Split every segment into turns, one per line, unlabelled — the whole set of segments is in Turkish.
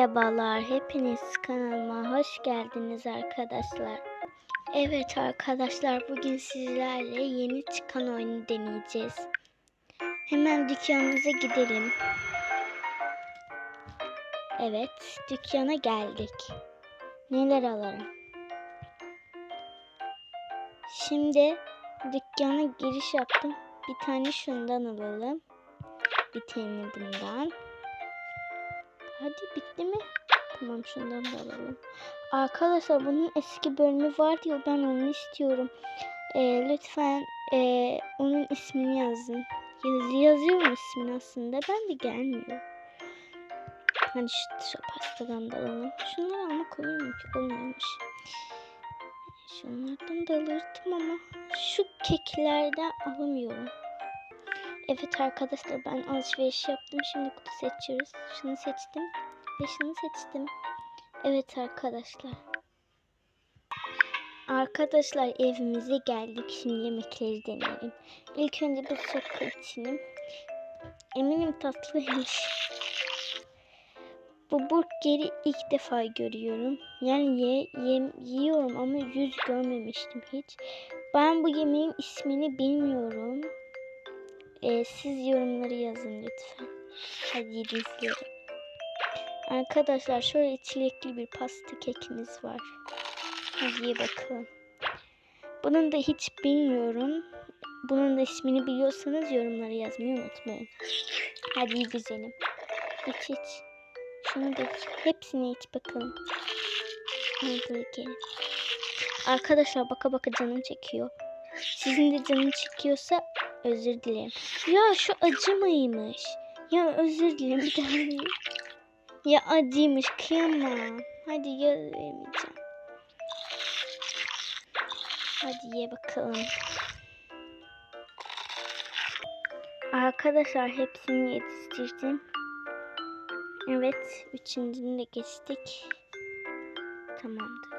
Merhabalar, hepiniz kanalıma hoş geldiniz arkadaşlar. Evet arkadaşlar, bugün sizlerle yeni çıkan oyunu deneyeceğiz. Hemen dükkanımıza gidelim. Evet, dükkana geldik. Neler alalım? Şimdi dükkana giriş yaptım. Bir tane şundan alalım. Bir tane bundan. Hadi bitti mi? Tamam şundan da alalım. Arkadaşlar bunun eski bölümü var diyor. Ben onu istiyorum. Ee, lütfen ee, onun ismini yazın. Yaz, yazıyorum ismini aslında. Ben de gelmiyor. Hadi şu, şu pastadan da alalım. Şunları olur mu ki? Olmuyormuş. Şunlardan da alırdım ama şu keklerden alamıyorum. Evet arkadaşlar ben alışveriş yaptım. Şimdi kutu seçiyoruz. Şunu seçtim ve şunu seçtim. Evet arkadaşlar. Arkadaşlar evimize geldik. Şimdi yemekleri deneyelim. İlk önce bir soka içelim. Eminim tatlıymış. Bu burgeri ilk defa görüyorum. Yani ye, yem, yiyorum ama yüz görmemiştim hiç. Ben bu yemeğin ismini bilmiyorum. Ee, siz yorumları yazın lütfen. Hadi izleyelim. Arkadaşlar şöyle çilekli bir pasta kekimiz var. Hadi bakalım. Bunun da hiç bilmiyorum. Bunun da ismini biliyorsanız yorumlara yazmayı unutmayın. Hadi güzelim. İç iç. Şunu da iç. Hepsini iç bakalım. Hadi bakalım. Arkadaşlar baka baka canım çekiyor. Sizin de canım çekiyorsa özür dilerim. Ya şu acı mıymış? Ya özür dilerim bir daha. Ya acıymış kıyamam. Hadi vermeyeceğim. Hadi ye bakalım. Arkadaşlar hepsini yetiştirdim. Evet, üçüncünü de geçtik. Tamamdır.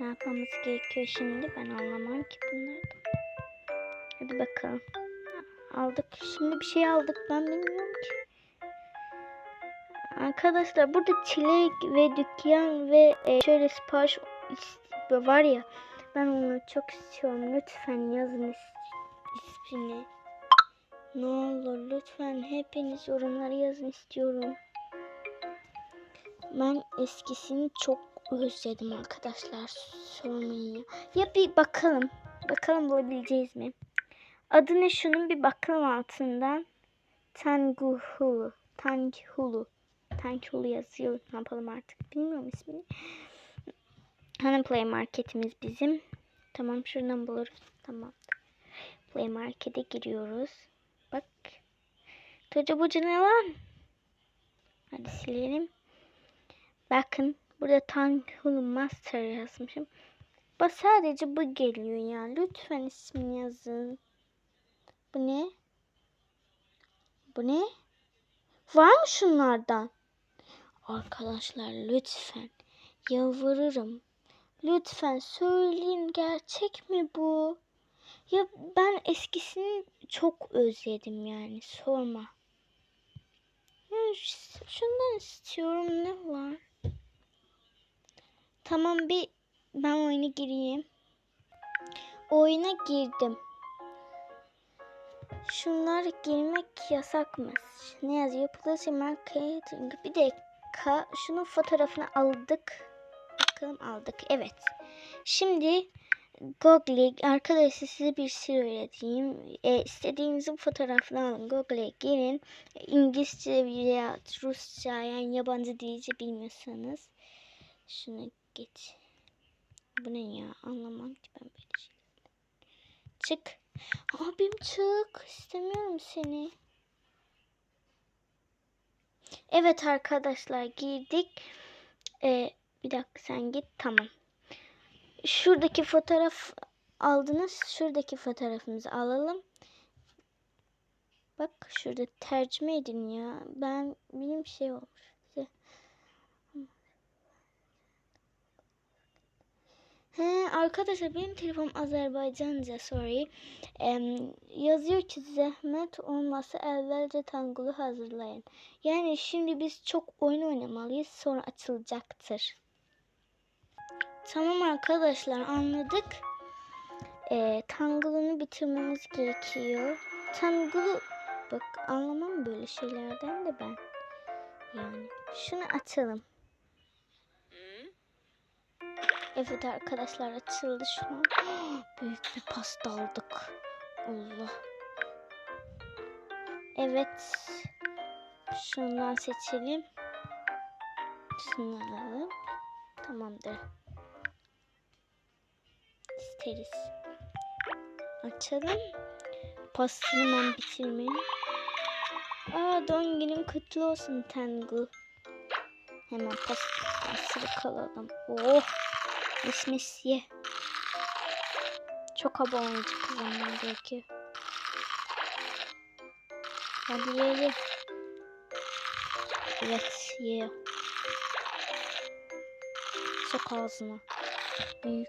Ne yapmamız gerekiyor şimdi? Ben anlamam ki bunlardan. Hadi bakalım. Aldık. Şimdi bir şey aldık. Ben bilmiyorum ki. Arkadaşlar burada çilek ve dükkan ve e, şöyle sipariş var ya. Ben onu çok istiyorum. Lütfen yazın is ismini. Ne olur lütfen hepiniz yorumlara yazın istiyorum. Ben eskisini çok özledim arkadaşlar. Sormayın ya. Ya bir bakalım. Bakalım bulabileceğiz mi? Adı ne şunun bir bakalım altından. Tanguhulu. Tanghulu. Tanghulu yazıyor. Ne yapalım artık bilmiyorum ismini. Hani Play Market'imiz bizim. Tamam şuradan buluruz. Tamam. Play Market'e giriyoruz. Bak. Tucu bucu ne lan? Hadi silelim. Bakın burada Tanghulu Master yazmışım. Bak sadece bu geliyor ya. Lütfen ismini yazın. Bu ne? Bu ne? Var mı şunlardan? Arkadaşlar lütfen yalvarırım. Lütfen söyleyin gerçek mi bu? Ya ben eskisini çok özledim yani sorma. Ya şundan istiyorum ne var? Tamam bir ben oyuna gireyim. Oyuna girdim. Şunlar girmek yasakmış. Ne yazıyor? Plus market. Bir dakika. Şunun fotoğrafını aldık. Bakalım aldık. Evet. Şimdi Google'e arkadaşlar size bir şey öğreteyim. E, istediğinizin fotoğrafını alın. Google'e girin. İngilizce veya Rusça yani yabancı dilce bilmiyorsanız. Şunu geç. Bu ne ya? Anlamam ki ben böyle şey. Çık. Abim çık. İstemiyorum seni. Evet arkadaşlar girdik. Ee, bir dakika sen git. Tamam. Şuradaki fotoğraf aldınız. Şuradaki fotoğrafımızı alalım. Bak şurada tercüme edin ya. Ben benim şey olmuş. Arkadaşlar benim telefonum Azerbaycanca sorry. Em, yazıyor ki zahmet olmasa evvelce tangulu hazırlayın. Yani şimdi biz çok oyun oynamalıyız sonra açılacaktır. Tamam arkadaşlar anladık. Ee, tangulunu bitirmemiz gerekiyor. Tangulu bak anlamam böyle şeylerden de ben. Yani şunu açalım. Evet arkadaşlar açıldı şu an. Büyük bir pasta aldık. Allah. Evet. Şundan seçelim. Şunu alalım. Tamamdır. İsteriz. Açalım. Pastanı ben bitirmeyeyim. Aa doğum kutlu olsun Tangu. Hemen pastasını sırıkalalım. Oh. Mis ye. Çok aboneci kızım gerekiyor. Hadi ye ye. Evet ye. Sok ağzına. Büyük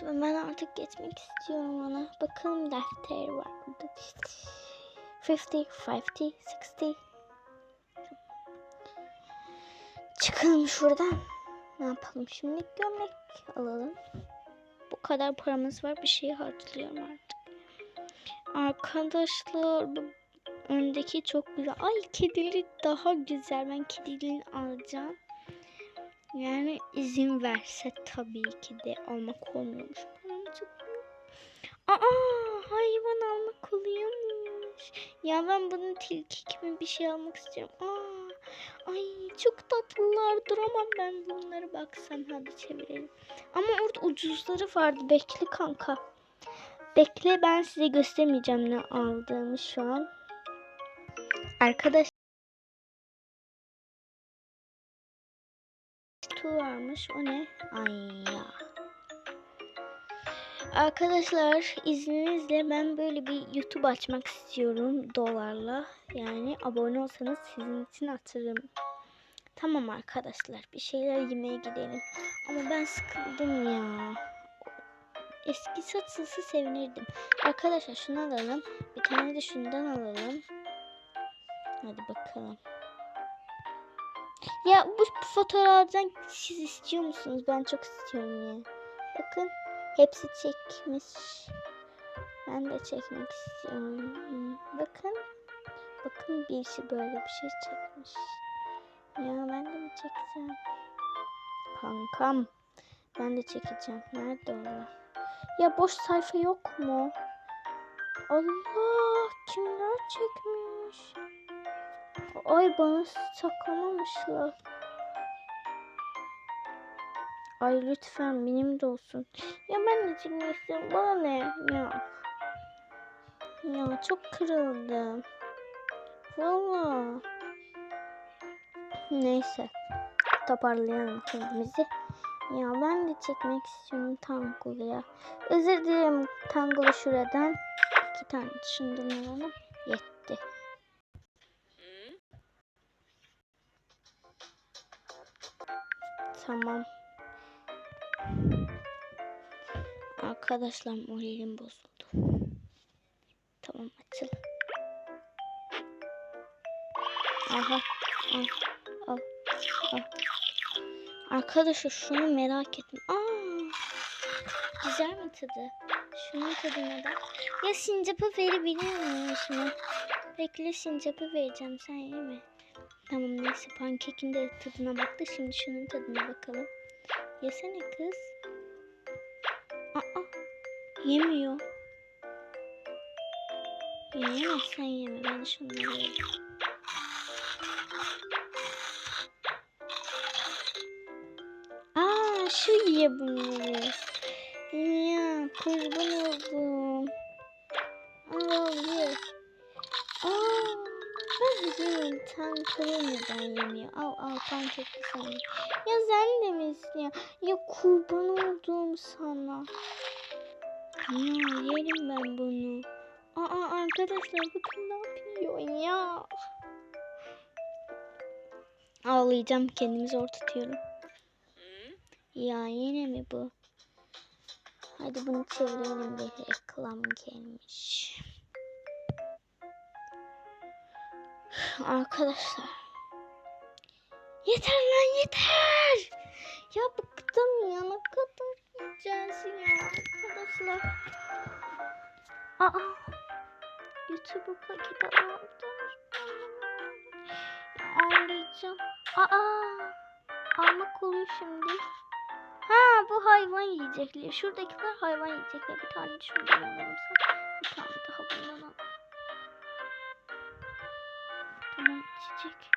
Arkadaşlar ben artık geçmek istiyorum ona. Bakalım defteri var burada. 50, 50, 60. Çıkalım şuradan. Ne yapalım şimdi? Gömlek alalım. Bu kadar paramız var. Bir şey harcayalım artık. Arkadaşlar bu öndeki çok güzel. Ay kedili daha güzel. Ben kedili alacağım. Yani izin verse tabii ki de almak olmuyormuş. Aa hayvan almak oluyormuş. Ya ben bunun tilki gibi bir şey almak istiyorum. Aa, ay çok tatlılar. Duramam ben bunları baksan hadi çevirelim. Ama orada ucuzları vardı. Bekle kanka. Bekle ben size göstermeyeceğim ne aldığımı şu an. Arkadaş varmış. O ne? Ay ya. Arkadaşlar izninizle ben böyle bir YouTube açmak istiyorum dolarla. Yani abone olsanız sizin için atırım. Tamam arkadaşlar bir şeyler yemeye gidelim. Ama ben sıkıldım ya. Eski satılsa sevinirdim. Arkadaşlar şunu alalım. Bir tane de şundan alalım. Hadi bakalım. Ya bu fotoğraftan siz istiyor musunuz? Ben çok istiyorum ya. Bakın hepsi çekmiş. Ben de çekmek istiyorum. Bakın. Bakın birisi böyle bir şey çekmiş. Ya ben de mi çeksem? Kankam. Ben de çekeceğim. Nerede o? Ya boş sayfa yok mu? Allah kimler çekmiş? Ay bana saklamamışlar. Ay lütfen benim de olsun. Ya ben de çekmek istiyorum. Bana ne? Ya. Ya çok kırıldım. Valla. Neyse. Toparlayalım kendimizi. Ya ben de çekmek istiyorum Tangulu'ya. Özür dilerim Tangulu şuradan. İki tane şundan alalım. Yetti. Tamam. Arkadaşlar moralim bozuldu. Tamam açıl. Aha. Al. Al. Al. Arkadaşlar şunu merak ettim. Aa, güzel mi tadı? Şunun tadı neden? Ya sincapı verebilir miyim şimdi? Bekle sincapı vereceğim sen yeme. Tamam neyse pankekin de tadına baktı. Şimdi şunun tadına bakalım. Yesene kız. Aa yemiyor. Yiyemezsen yeme. Ben şunları yerim. Aa şu ye bunları. Ya kurban oldum. Al ye. Aa ben biliyorum sen kırı neden yemiyor. Al al pankekli sana. Ya sen de mi istiyorsun? Ya kurban oldum sana. Ya yerim ben bunu. Aa arkadaşlar bakın ne yapıyor ya. Ağlayacağım kendimi zor tutuyorum. Ya yine mi bu? Hadi bunu çevirelim bir reklam gelmiş. Arkadaşlar. Yeter lan yeter. Ya bıktım ya ne kadar yiyeceğiz ya arkadaşlar. Aa. YouTube'u paket alamadım. Ağlayacağım. Aa. Almak oluyor şimdi. Ha bu hayvan yiyecekleri. Şuradakiler hayvan yiyecekleri. Bir tane şuradan alalım. Bir tane daha bundan al. Tamam içecek.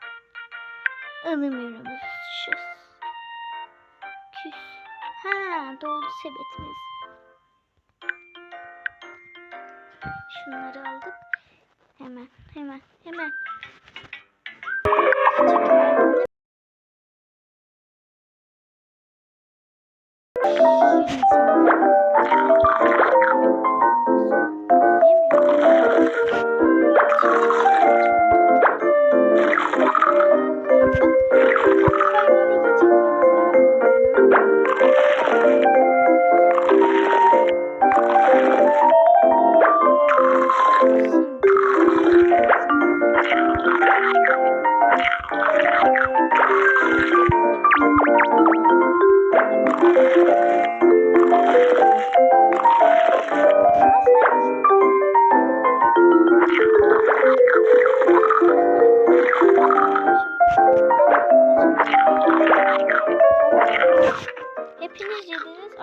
Alamıyoruz. Şus. Küs. Ha doldu sepetimiz. Şunları aldık. Hemen hemen hemen.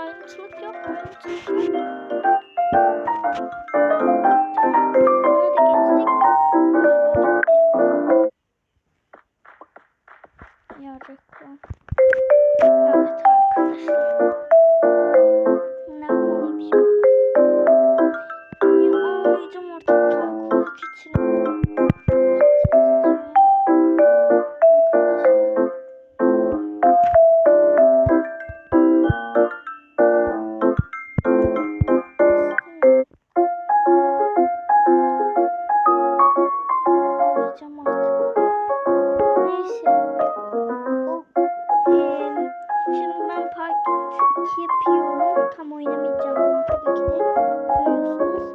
Ayrımcılık yok. Ayrımcılık yok. yapıyorum. Tam oynamayacağım bunu tabii ki de. Görüyorsunuz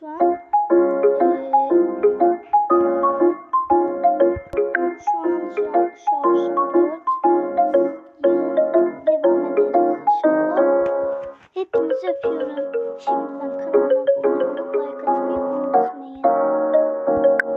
şu an.